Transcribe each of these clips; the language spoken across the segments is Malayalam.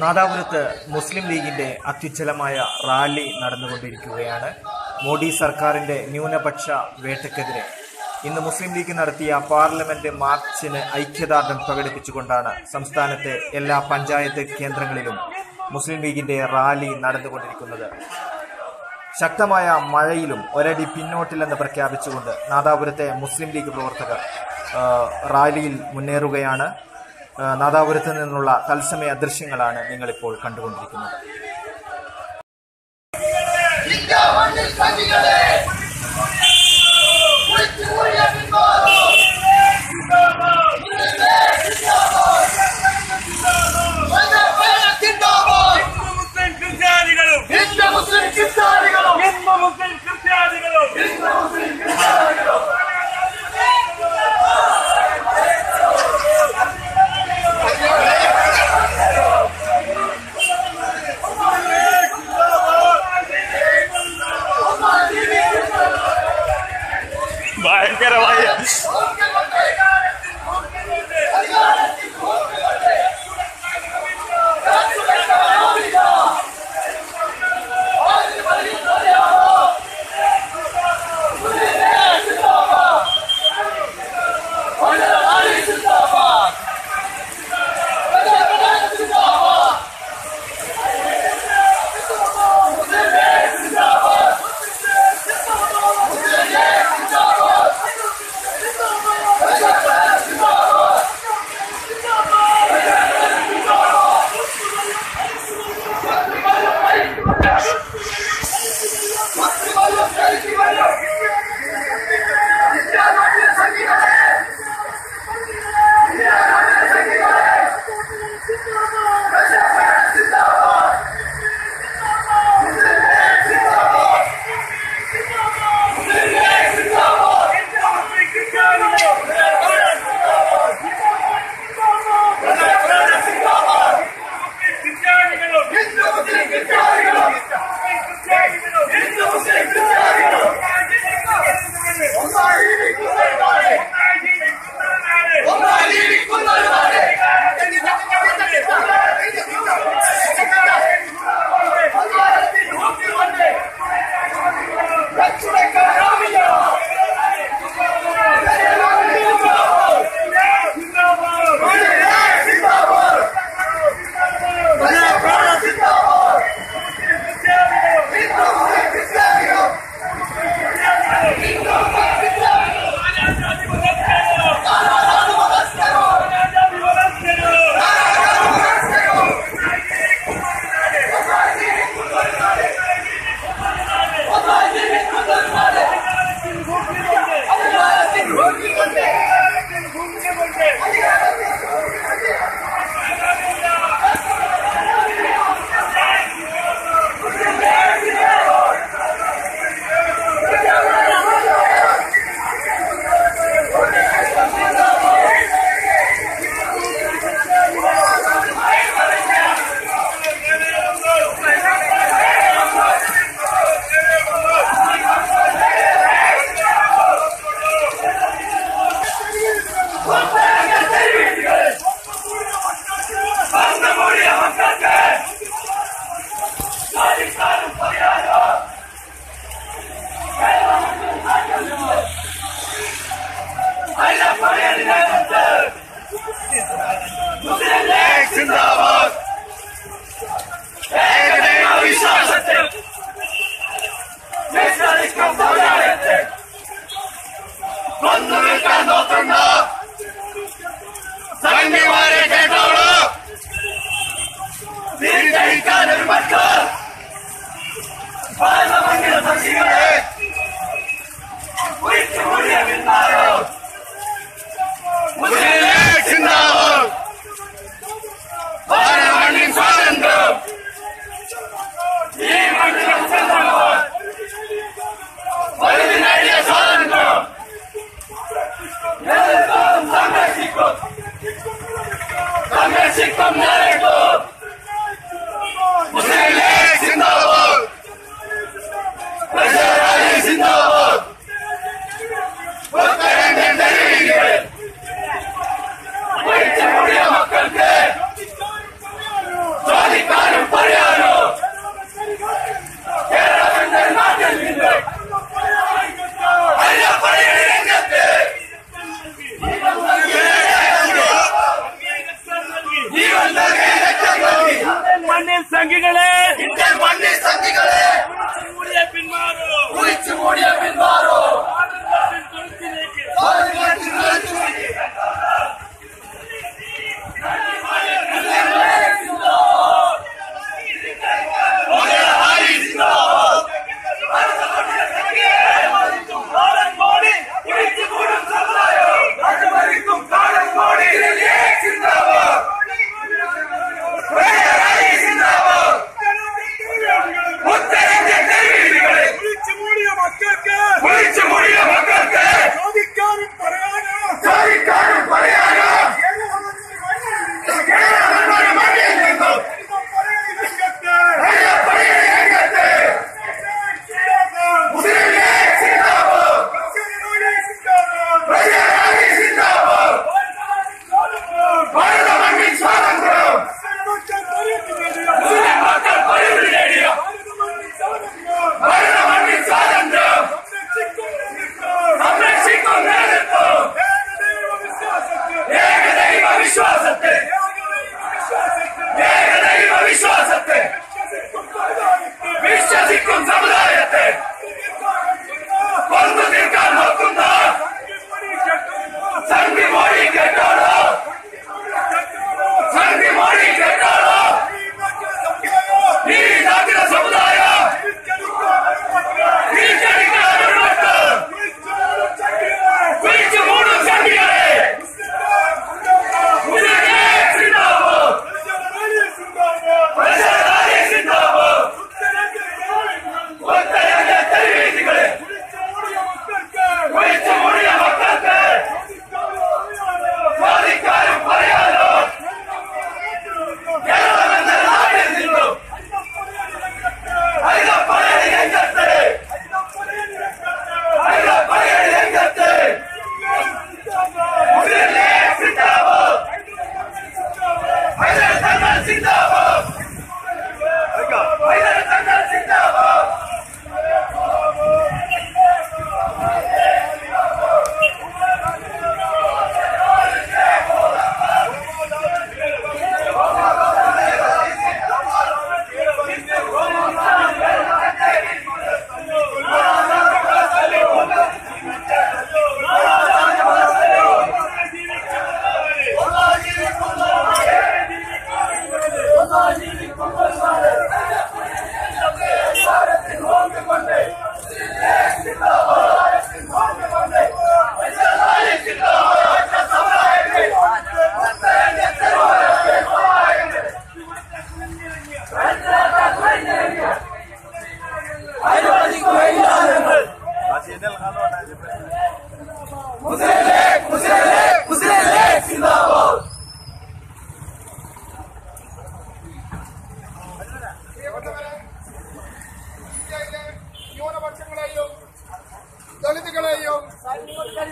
നാദാപുരത്ത് മുസ്ലിം ലീഗിന്റെ അത്യുജ്ജലമായ റാലി നടന്നുകൊണ്ടിരിക്കുകയാണ്. മോഡി സർക്കാരിന്റെ ന്യൂനപക്ഷ വേട്ടയ്ക്കെതിരെ ഇന്ന് മുസ്ലിം ലീഗ് നടത്തിയ പാർലമെന്റ് മാർച്ചിന് ഐക്യദാർഢ്യം പ്രകടിപ്പിച്ചുകൊണ്ടാണ് സംസ്ഥാനത്തെ എല്ലാ പഞ്ചായത്ത് കേന്ദ്രങ്ങളിലും മുസ്ലിം ലീഗിന്റെ റാലി നടന്നുകൊണ്ടിരിക്കുന്നത്. ശക്തമായ മഴയിലും ഒരടി പിന്നോട്ടില്ലെന്ന് പ്രഖ്യാപിച്ചുകൊണ്ട് നാദാപുരത്തെ മുസ്ലിം ലീഗ് പ്രവർത്തകർ റാലിയിൽ മുന്നേറുകയാണ്. നാദാപുരത്ത് നിന്നുള്ള തത്സമയ ദൃശ്യങ്ങളാണ് നിങ്ങളിപ്പോൾ കണ്ടുകൊണ്ടിരിക്കുന്നത്. ഇന്ത്യ മണ്ണിൽ മുസ്ലിം ഭയങ്കരമായ மண்ணில் சங்கிகளே. இந்த மண்ணில் சங்கிகளே. மூடிய பின்மாறும் மூடிய பின்மாறும் ദളിതുകളെയും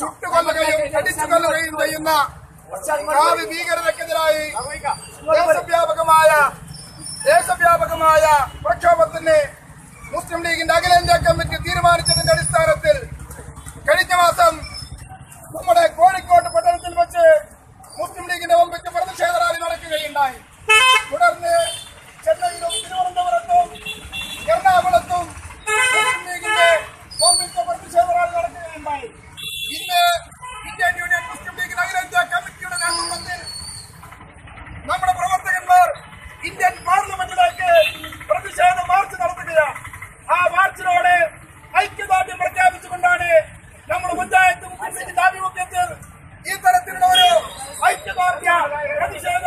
ചുട്ടുകൊല്ലുകയും കടിച്ചുകൊല്ലുകയും ചെയ്യുന്ന ഭീകരതക്കെതിരായി ദേശവ്യാപകമായ ദേശവ്യാപകമായ പ്രക്ഷോഭത്തിന് മുസ്ലിം ലീഗിന്റെ അഖിലേന്ത്യാ കമ്മിറ്റി തീരുമാനിച്ചതിന്റെ അടിസ്ഥാനത്തിൽ കഴിഞ്ഞ മാസം നമ്മുടെ കോഴിക്കോട് പട്ടണത്തിൽ വെച്ച് മുസ്ലിം ലീഗിന്റെ വമ്പിച്ച് പ്രതിഷേധ റാലി നടക്കുകയുണ്ടായി. തുടർന്ന് എക്സിറ്റ് ദാബിമുഖ്യത്തിൽ ഈ തരത്തിലുള്ള ഒരു ഐക്യദാർഢ്യ പ്രതിഷേധ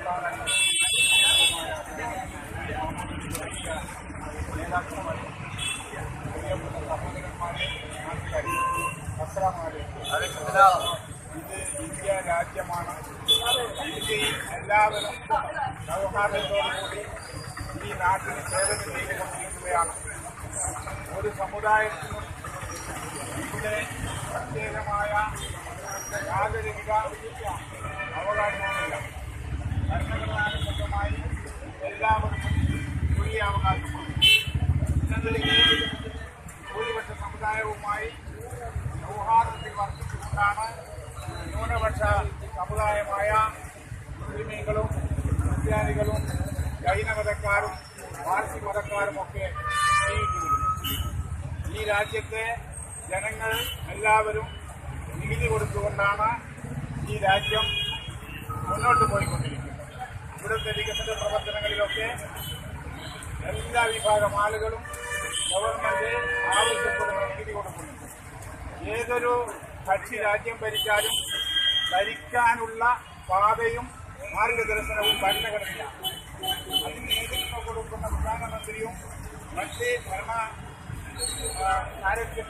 രാജ്യമാണ് ഇന്ത്യയിൽ എല്ലാവരും സൗഹാർദ്ദത്തോടുകൂടി ഈ നാട്ടിന് സേവനം ചെയ്തുകൊണ്ടിരിക്കുകയാണ് ഒരു സമുദായത്തിനും ഇവിടെ പ്രത്യേകമായ യാതൊരുവിധ അവകാശവുമില്ല ഭരണഘടനാനുസൃതമായി എല്ലാവർക്കും തുല്യ അവകാശമാണ്. ഭൂരിപക്ഷ സമുദായവുമായി സൗഹാർദ്ദത്തിൽ വർദ്ധിച്ചുകൊണ്ടാണ് സമുദായമായ മുസ്ലിമീങ്ങളും ക്രിസ്ത്യാനികളും ജൈനമതക്കാരും പാർസി മതക്കാരുമൊക്കെ ഒക്കെ ഈ രാജ്യത്തെ ജനങ്ങൾ എല്ലാവരും നികുതി കൊടുത്തുകൊണ്ടാണ് ഈ രാജ്യം മുന്നോട്ട് പോയിക്കൊണ്ടിരിക്കുന്നത്. ഇവിടുത്തെ വികസന പ്രവർത്തനങ്ങളിലൊക്കെ എല്ലാ വിഭാഗം ആളുകളും ഗവൺമെന്റ് ആവശ്യപ്പെടുന്ന നികുതി കൊടുക്കുന്നുണ്ട് ഏതൊരു കക്ഷി രാജ്യം ഭരിച്ചാലും ഭരിക്കാനുള്ള പാതയും മാർഗദർശനവും ഭരണഘടനയാണ്. അതിന് നേതൃത്വം കൊടുക്കുന്ന പ്രധാനമന്ത്രിയും മറ്റ് ഭരണ കാര്യത്തിൽ